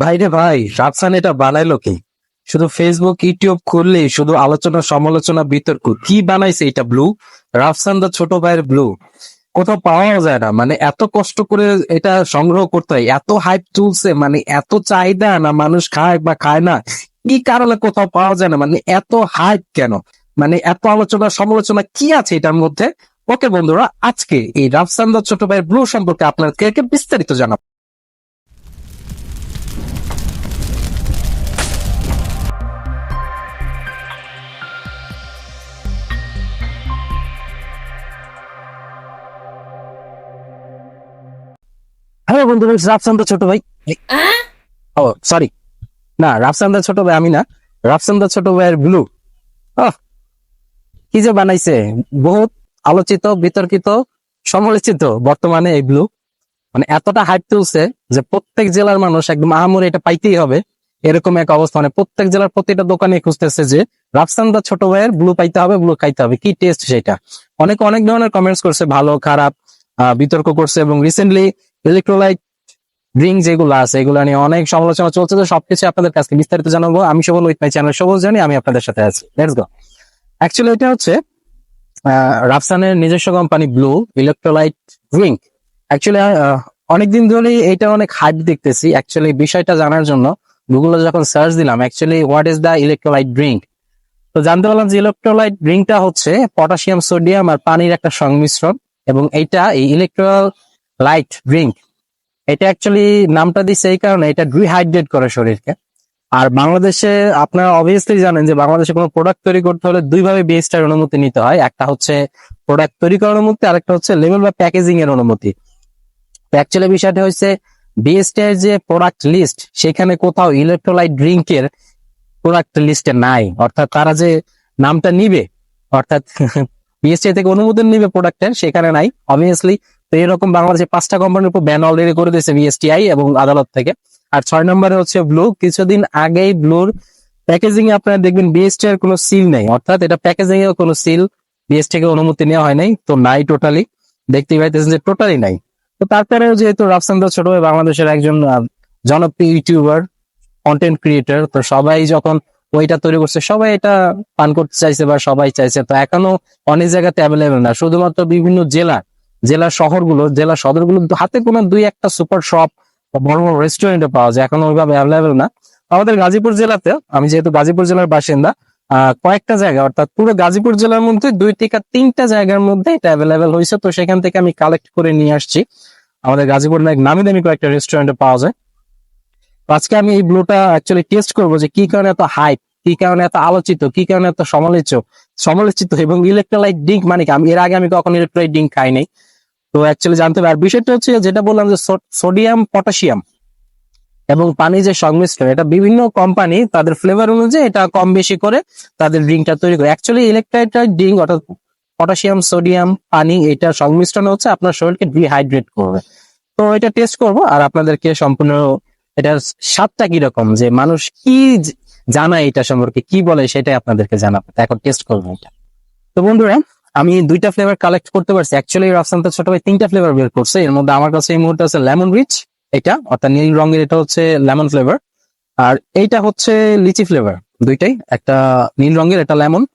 ভাইরে ভাই, রাফসান এটা বানাইলো কি? শুধু ফেসবুক ইউটিউব খুললে, শুধু আলোচনা, সমালোচনা, বিতর্ক। কি বানাইছে এটা ব্লু? রাফসান দা ছোট ভাইয়ের ব্লু। কোথাও পাওয়া যায় না। মানে এত কষ্ট করে এটা সংগ্রহ করতে হয়। এত হাইপ চলছে মানে এত চাহিদা না মানুষ খায় বা খায় না। কি কারণে কোথাও পাওয়া যায় না? মানে এত হাইপ কেন? মানে এত আলোচনা, সমালোচনা কি আছে এটার মধ্যে? ওকে বন্ধুরা, আজকে এই রাফসান দা ছোট ভাইয়ের ব্লু সম্পর্কে আপনাদেরকে বিস্তারিত জানাব। হ্যালো বন্ধুরা রাফসান দা ছোট ভাই। ও সরি না রাফসান দা ছোট ভাই আমি না। রাফসান দা ছোট ভাইয়ের ব্লু কি যে বানাইছে। বহুত আলোচিত বিতর্কিত সমালোচিত বর্তমানে এই ব্লু মানে এতটা হাইপ তুলছে যে প্রত্যেক জেলার মানুষ একদম আহামরি এটা পাইতেই হবে। এরকম এক অবস্থা। মানে প্রত্যেক জেলার প্রতিটা দোকানে খুঁজতেছে যে রাফসান দা ছোট ভাইয়ের ব্লু পাইতে হবে ব্লু খাইতে হবে। কি টেস্ট সেটা? অনেক অনেক ধরনের কমেন্টস করছে ভালো খারাপ আহ, বিতর্ক করছে এবং রিসেন্টলি ইলেকট্রোলাইট ড্রিঙ্ক যেগুলো আছে, এগুলো নিয়ে অনেক সমালোচনা চলছে, তো সবকিছু আপনাদের কাছে বিস্তারিত জানাব। আমি সবল উইথ মাই চ্যানেল সবল জানি, আমি আপনাদের সাথে আছি। লেটস গো অ্যাকচুয়ালি এটা হচ্ছে রাফসানের নিজস্ব company blue electrolyte drink actually অনেকদিন ধরেই এটা অনেক হাইপ দেখতেছি। অ্যাকচুয়ালি বিষয়টা জানার জন্য গুগলে যখন সার্চ দিলাম actually what is the electrolyte drink তো জানতে পারলাম যে ইলেকট্রোলাইট ড্রিঙ্কটা হচ্ছে পটাশিয়াম সোডিয়াম আর পানির একটা সংমিশ্রণ এবং এইটা এই ইলেকট্রোলাইট ড্রিঙ্ক এটা অ্যাকচুয়ালি নামটা দিচ্ছে এই কারণে, এটা ডিহাইড্রেট করে শরীরকে। আর বাংলাদেশে আপনারা অবভিয়াসলি জানেন যে বাংলাদেশে কোনো প্রোডাক্ট তৈরি করতে হলে দুইভাবে বিএসটার অনুমতি নিতে হয়। একটা হচ্ছে প্রোডাক্ট তৈরি করার অনুমতি আরেকটা হচ্ছে লেভেল বা প্যাকেজিং এর অনুমতি। অ্যাকচুয়ালি বিষয়টা হচ্ছে বিএসটার যে প্রোডাক্ট লিস্ট সেখানে কোথাও ইলেকট্রোলাইট ড্রিঙ্কের প্রোডাক্ট লিস্টে নাই। অর্থাৎ তারা যে নামটা নিবে, অর্থাৎ বিএসটি থেকে অনুমোদন নিবে প্রোডাক্টের সেখানে নাই। অবভিয়াসলি তো এরকম বাংলাদেশে পাঁচটা কোম্পানির উপর ব্যান অলরেডি করে দিয়েছে বিএসটিআই এবং আদালত থেকে। আর ছয় নম্বরে হচ্ছে ব্লু কিছুদিন আগেই ব্লুর প্যাকেজিং এ আপনারা দেখবেন বিএসটি এর কোনো সিল নেই। অর্থাৎ এটা প্যাকেজিং এর কোনো সিল বিএসটি থেকে অনুমতি নেওয়া হয় নাই। তো নাই টোটালি দেখতেই পাইতেছেন যে টোটালি নাই। তো তারপরেও যেহেতু রাফসান দাস ছোট বাংলাদেশের একজন জনপ্রিয় ইউটিউবার কন্টেন্ট ক্রিয়েটর তো সবাই যখন ওইটা তৈরি করছে, সবাই এটা পান করতে চাইছে বা সবাই চাইছে। তো এখনও অনেক জায়গাতে অ্যাভেলেবেল না। শুধুমাত্র বিভিন্ন জেলা জেলা শহরগুলো জেলা সদরগুলো হাতে কোনো দুই একটা সুপার শপ বা বড় বড় রেস্টুরেন্টে পাওয়া যায়। এখন ওইভাবে অ্যাভেলেবেল না। আমাদের গাজীপুর জেলাতে, আমি যেহেতু গাজীপুর জেলার বাসিন্দা কয়েকটা জায়গা, অর্থাৎ পুরো গাজীপুর জেলার মধ্যে দুই থেকে তিনটা জায়গার মধ্যে এটা অ্যাভেলেবেল হয়েছে। তো সেখান থেকে আমি কালেক্ট করে নিয়ে আসছি। আমাদের গাজীপুর এক নামি দামি কয়েকটা রেস্টুরেন্টে পাওয়া যায়। আজকে আমি এই ব্লুটা অ্যাকচুয়ালি টেস্ট করব যে কি কারণে এত হাইপ কি কারণে এত আলোচিত, কি কারণে এত সমালোচক সমালোচিত এবং ইলেকট্রোলাইট ড্রিঙ্ক মানে কি? আমি এর আগে আমি কখনো ইলেকট্রোলাইট ড্রিঙ্ক খাই নাই। তো অ্যাকচুয়ালি জানতে হবে। আর বিষয়টা হচ্ছে যেটা বললাম যে সোডিয়াম পটাশিয়াম এবং পানি যে সংমিশ্রণ, এটা বিভিন্ন কোম্পানি তাদের ফ্লেভার অনুযায়ী এটা কম বেশি করে তাদের ড্রিঙ্কটা তৈরি করে। অ্যাকচুয়ালি ইলেকট্রোলাইট ড্রিঙ্ক অর্থাৎ পটাশিয়াম সোডিয়াম পানি, এটা সংমিশ্রণ হচ্ছে আপনার শরীরকে ডিহাইড্রেট করবে। তো এটা টেস্ট করব আর আপনাদেরকে সম্পূর্ণ এটার স্বাদটা কীরকম? যে মানুষ কি জ- জানায় এটা সম্পর্কে কি বলে সেটাই আপনাদেরকে জানাব। এখন টেস্ট করব এটা। তো বন্ধুরা, আমি দুইটা ফ্লেভার কালেক্ট করতে পারছি। অ্যাকচুয়ালি রাফসান তো ছোট ভাই তিনটা ফ্লেভার বের করছে। এর মধ্যে আমার কাছে এই মুহূর্তে আছে লেমন রিচ এটা, অর্থাৎ নীল রঙের এটা হচ্ছে লেমন ফ্লেভার আর এইটা হচ্ছে লিচি ফ্লেভার দুইটাই। একটা নীল রঙের এটা লেমন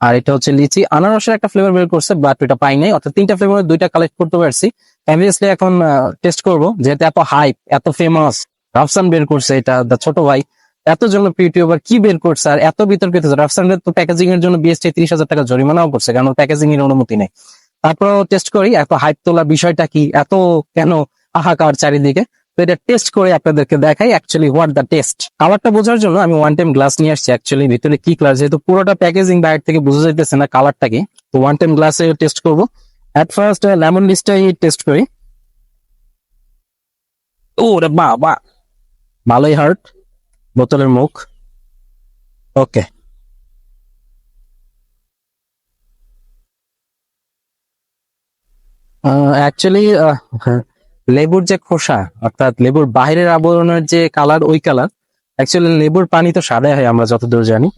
আর এটা হচ্ছে লিচি। আনারসের একটা ফ্লেভার বের করছে বাট এটা পাই নাই। অর্থাৎ তিনটা ফ্লেভার দুইটা কালেক্ট করতে পারছি। অবভিয়াসলি এখন টেস্ট করব। যেহেতু এত হাইপ এত ফেমাস রাফসান বের করছে এটা দা ছোট ভাই। এত জনপ্রিয় ইউটিউবার কি বের করছে আর এত বিতর্কিত রাফসানের তো প্যাকেজিং এর জন্য বিএসটি তিরিশ হাজার টাকা জরিমানাও করছে, কারণ প্যাকেজিং এর অনুমতি নেই। তারপরেও টেস্ট করি, এত হাইপ তোলা বিষয়টা কি, এত কেন হাহাকার চারিদিকে? তো এটা টেস্ট করে আপনাদেরকে দেখাই অ্যাকচুয়ালি হোয়াট দ্য টেস্ট কালারটা বোঝার জন্য আমি ওয়ান টাইম গ্লাস নিয়ে আসছি অ্যাকচুয়ালি ভিতরে কি কালার যেহেতু পুরোটা প্যাকেজিং বাইরে থেকে বোঝা যাইতেছে না কালারটা কি, তো ওয়ান টাইম গ্লাসে টেস্ট করব। অ্যাট ফার্স্ট লেমন লিস্টটাই টেস্ট করি। ও রে বাবা, ভালোই হার্ট বোতলের মুখ। ওকে। অ্যাকচুয়ালি লেবুর যে খোসা, অর্থাৎ লেবুর বাইরের আবরণের যে কালার ওই কালার অ্যাকচুয়ালি লেবুর পানি তো সাদাই হয় আমরা যতদূর জানি।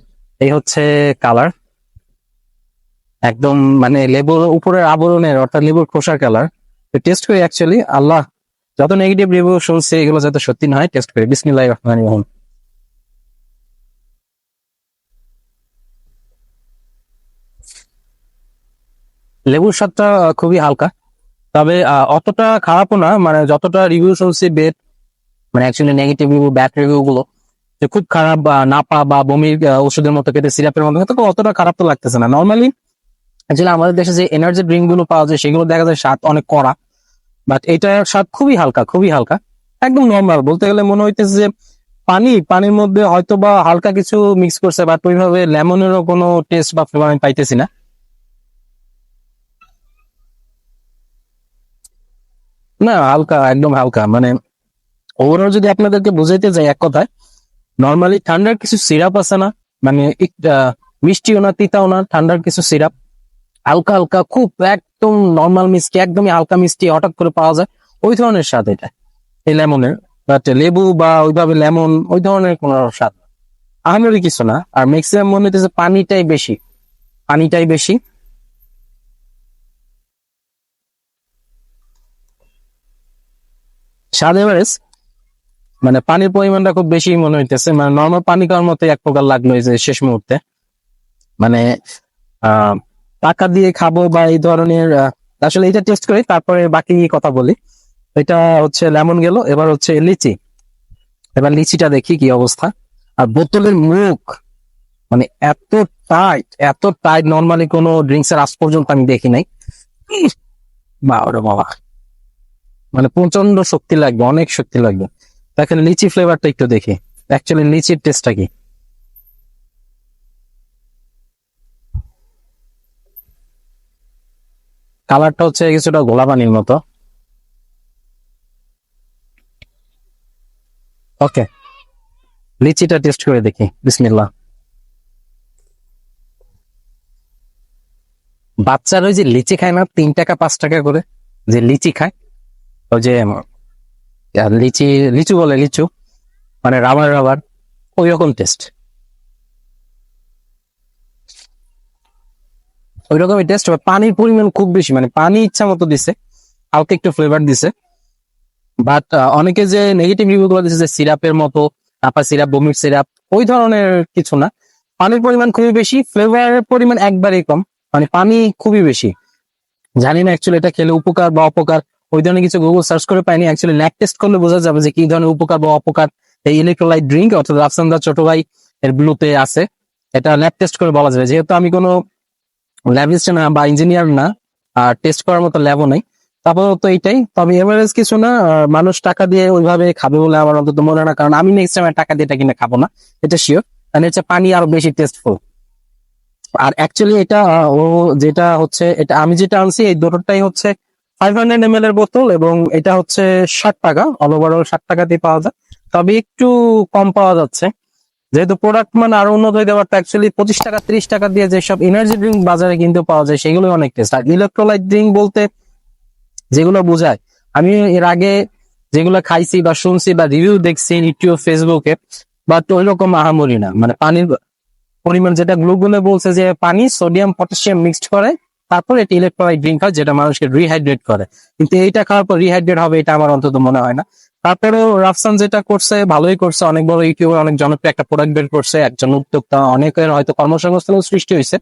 এই হচ্ছে কালার একদম মানে লেবুর উপরের আবরণের, অর্থাৎ লেবুর খোসার কালার টেস্ট করি অ্যাকচুয়ালি আল্লাহ, যত নেগেটিভ রিভিউ শুনছি, এগুলো যাতে সত্যি না হয় টেস্ট করি। বিসমিল্লাহির রহমানির রহিম। লেবুর স্বাদটা খুবই হালকা। তবে অতটা খারাপও না মানে যতটা রিভিউ শুনছি বেড মানে actually negative review bad review গুলো, যে খুব খারাপ, বা নাপা বা বমির ওষুধের মতো খেতে সিরাপের মতো খেতে অতটা খারাপ তো লাগতেছে না। নর্মালি অ্যাকচুয়ালি আমাদের দেশে যে এনার্জি ড্রিঙ্কগুলো পাওয়া যায়, সেগুলো দেখা যায় স্বাদ অনেক কড়া বাট এটার স্বাদ খুবই হালকা খুবই হালকা, একদম নর্মাল বলতে গেলে মনে হইতেছে যে পানি, পানির মধ্যে হয়তো বা হালকা কিছু মিক্স করছে বাট ওইভাবে লেমনেরও কোনো টেস্ট বা ফ্লেভার আমি পাইতেছি না। না, হালকা, একদম হালকা। মানে ওভারঅল যদি আপনাদেরকে বুঝাইতে যাই এক কথায় নর্মালি ঠান্ডার কিছু সিরাপ আছে না মানে মিষ্টিও না, তিতাও না, ঠান্ডার কিছু সিরাপ হালকা হালকা, খুব একদম নর্মাল মিষ্টি, একদমই হালকা মিষ্টি হঠাৎ করে পাওয়া যায়, ওই ধরনের স্বাদ এটা। এই লেমনের বাট লেবু বা ওইভাবে লেমন, ওই ধরনের কোন স্বাদ না। কিছু না, আর ম্যাক্সিমাম মনে হইতেছে পানিটাই বেশি পানিটাই বেশি। স্বাদ এভারেজ মানে পানির পরিমাণটা খুব বেশি মনে হইতেছে। মানে নর্মাল পানি খাওয়ার মতো এক প্রকার লাগল যে শেষ মুহূর্তে। মানে টাকা দিয়ে খাব বা এই ধরনের আসলে এটা টেস্ট করি, তারপরে বাকি কথা বলি। এটা হচ্ছে লেমন গেল, এবার হচ্ছে লিচি। এবার লিচিটা দেখি কি অবস্থা। আর বোতলের মুখ মানে এত টাইট এত টাইট নর্মালি কোনো ড্রিঙ্কস এর আজ পর্যন্ত আমি দেখি নাই। বাবা বাবা। মানে প্রচণ্ড শক্তি লাগবে, অনেক শক্তি লাগবে। দেখেন লিচি ফ্লেভারটা একটু দেখি। অ্যাকচুয়ালি লিচির টেস্টটা কি? কালারটা হচ্ছে কিছুটা গোলা পানির মতো। ওকে লিচিটা টেস্ট করে দেখি। বিসমিল্লাহ। বাচ্চারা ওই যে লিচি খায় না, তিন টাকা, পাঁচ টাকা করে যে লিচি খায় ওই যে লিচি, লিচু বলে লিচু মানে রাবার রাবার, ওই রকম টেস্ট ওই রকমই টেস্ট পানির পরিমাণ খুব বেশি মানে পানি ইচ্ছা মতো দিছে, হালকা একটু ফ্লেভার দিছে। বাট অনেকে যে নেগেটিভ রিভিউ গুলো দিচ্ছে যে সিরাপের মতো, নাপা সিরাপ বমির সিরাপ ওই ধরনের কিছু না। পানির পরিমাণ খুবই বেশি ফ্লেভারের পরিমাণ একবারেই কম মানে পানি খুবই বেশি। জানি না অ্যাকচুয়ালি এটা খেলে উপকার বা অপকার ওই ধরনের কিছু গুগল সার্চ করে পাইনি। অ্যাকচুয়ালি ল্যাক টেস্ট করলে বোঝা যাবে যে কি ধরনের উপকার বা অপকার এই ইলেকট্রোলাইট ড্রিঙ্ক অর্থাৎ রাফসান্দা ছোট ভাই এর ব্লুতে আছে। এটা ল্যাব টেস্ট করে বলা যাবে। যেহেতু আমি কোনো ল্যাবিস্ট না বা ইঞ্জিনিয়ার না, আর টেস্ট করার মতো ল্যাবও নেই। তারপর তো এইটাই। তবে এভারেজ কিছু না মানুষ টাকা দিয়ে ওইভাবে খাবে বলে আমার অন্তত মনে না। কারণ আমি নেক্সট টাইম টাকা দিয়ে এটা কিনে খাব না। এটা শিওর কারণ হচ্ছে পানি আরও বেশি টেস্টফুল আর অ্যাকচুয়ালি এটা, ও যেটা হচ্ছে, এটা আমি যেটা আনছি, এই দুটোটাই হচ্ছে ফাইভ হান্ড্রেড এম এর বোতল এবং এটা হচ্ছে ষাট টাকা। অল ওভারঅল ষাট টাকাতেই পাওয়া যায়। তবে একটু কম পাওয়া যাচ্ছে। যেহেতু প্রোডাক্ট মানে আরও উন্নত হইতে পারতো অ্যাকচুয়ালি পঁচিশ টাকা, ত্রিশ টাকা দিয়ে যেসব এনার্জি ড্রিঙ্ক বাজারে কিন্তু পাওয়া যায় সেগুলো অনেক টেস্ট আর ইলেকট্রোলাইট ড্রিঙ্ক বলতে যেগুলো বোঝায়, আমি এর আগে যেগুলো খাইছি বা শুনছি বা রিভিউ দেখছি ইউটিউব ফেসবুকে বাট ওই রকম আহামরি না। মানে পানির পরিমাণ যেটা গ্লুগুলো বলছে যে পানি সোডিয়াম পটাশিয়াম মিক্সড করে তারপর এটা ইলেকট্রোলাইট ড্রিঙ্ক হয়, যেটা মানুষকে রিহাইড্রেট করে। কিন্তু এইটা খাওয়ার পর রিহাইড্রেট হবে, এটা আমার অন্তত মনে হয় না। তারপরেও রাফসান যেটা করছে, ভালোই করছে। অনেক বড় ইউটিউবে অনেক জনপ্রিয় একটা প্রোডাক্ট বের করছে, একজন উদ্যোক্তা, অনেকের হয়তো কর্মসংস্থান সৃষ্টি হয়েছে।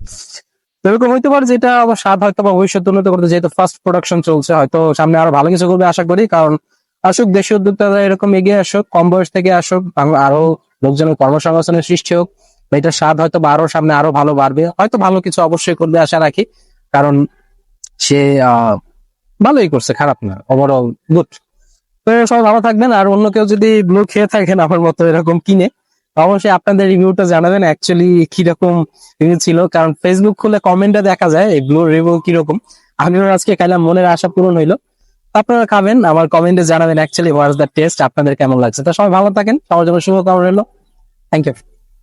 এরকম হইতে পারে যেটা আবার স্বাদ হয়তো বা ভবিষ্যৎ উন্নত করতে, যেহেতু ফার্স্ট প্রোডাকশন চলছে, হয়তো সামনে আরও ভালো কিছু করবে আশা করি। কারণ আসুক, দেশীয় উদ্যোক্তারা এরকম এগিয়ে আসুক, কম বয়স থেকে আসুক আরও লোকজনের কর্মসংস্থানের সৃষ্টি হোক এটা স্বাদ হয়তো বা আরও সামনে আরও ভালো বাড়বে। হয়তো ভালো কিছু অবশ্যই করবে, আশা রাখি। কারণ সে ভালোই করছে, খারাপ না ওভারঅল গুড তো সবাই ভালো থাকবেন, আর অন্য কেউ যদি ব্লু খেয়ে থাকেন আমার মতো এরকম কিনে অবশ্যই আপনাদের রিভিউটা জানাবেন অ্যাকচুয়ালি কীরকম রিভিউ ছিল, কারণ ফেসবুক খুলে কমেন্টে দেখা যায়, এই ব্লু রিভিউ কীরকম। আমিও আজকে খাইলাম, মনের আশা পূরণ হইল। আপনারা খাবেন, আমার কমেন্টে জানাবেন অ্যাকচুয়ালি ওয়াজ দ্য টেস্ট আপনাদের কেমন লাগছে। তো সবাই ভালো থাকেন, সবার জন্য শুভকামনা রইল। Thank you